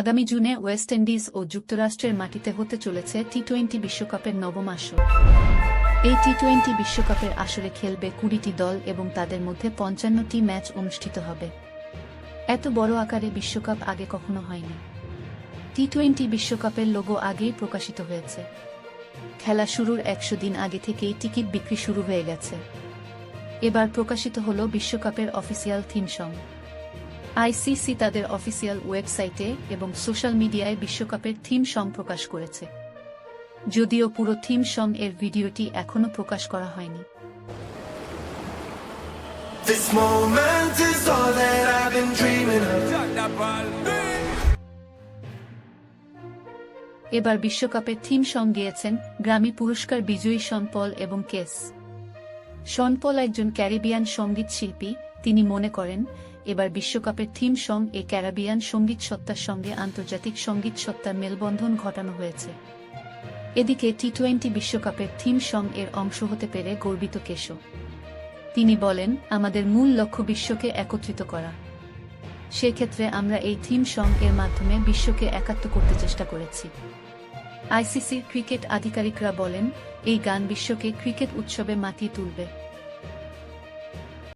আগামী জুনে West Indies ও যুক্তরাষ্ট্রের মাটিতে হতে চলেছে টি টোয়েন্টি বিশ্বকাপের নবম আসর। এই টি টোয়েন্টি বিশ্বকাপের আসরে খেলবে কুড়িটি দল এবং তাদের মধ্যে পঞ্চান্নটি ম্যাচ অনুষ্ঠিত হবে। এত বড় আকারে বিশ্বকাপ আগে কখনো হয়নি। টি টোয়েন্টি বিশ্বকাপের লোগো আগেই প্রকাশিত হয়েছে। খেলা শুরুর একশো দিন আগে থেকেই টিকিট বিক্রি শুরু হয়ে গেছে। এবার প্রকাশিত হল বিশ্বকাপের অফিসিয়াল থিম সং। আইসিসি তাদের অফিসিয়াল ওয়েবসাইটে এবং সোশ্যাল মিডিয়ায় বিশ্বকাপের থিম সং প্রকাশ করেছে। যদিও পুরো থিম সং এর ভিডিওটি এখনও প্রকাশ করা হয়নি। This moment is all that I've been dreaming of. এবার বিশ্বকাপের থিম সং গিয়েছেন গ্রামী পুরস্কার বিজয়ী শন পল এবং কেস। শন পল একজন ক্যারিবিয়ান সংগীত শিল্পী তিনি মনে করেন, এবার বিশ্বকাপের থিম সং এ ক্যারাবিয়ান সংগীত সত্তার সঙ্গে আন্তর্জাতিক সংগীত সত্তার মেলবন্ধন ঘটানো হয়েছে। এদিকে টি টোয়েন্টি বিশ্বকাপের থিম সং এর অংশ হতে পেরে গর্বিত কেশো। তিনি বলেন, আমাদের মূল লক্ষ্য বিশ্বকে একত্রিত করা। সেক্ষেত্রে আমরা এই থিম সং এর মাধ্যমে বিশ্বকে একাত্ম করতে চেষ্টা করেছি। আইসিসির ক্রিকেট আধিকারিকরা বলেন, এই গান বিশ্বকে ক্রিকেট উৎসবে মাতিয়ে তুলবে।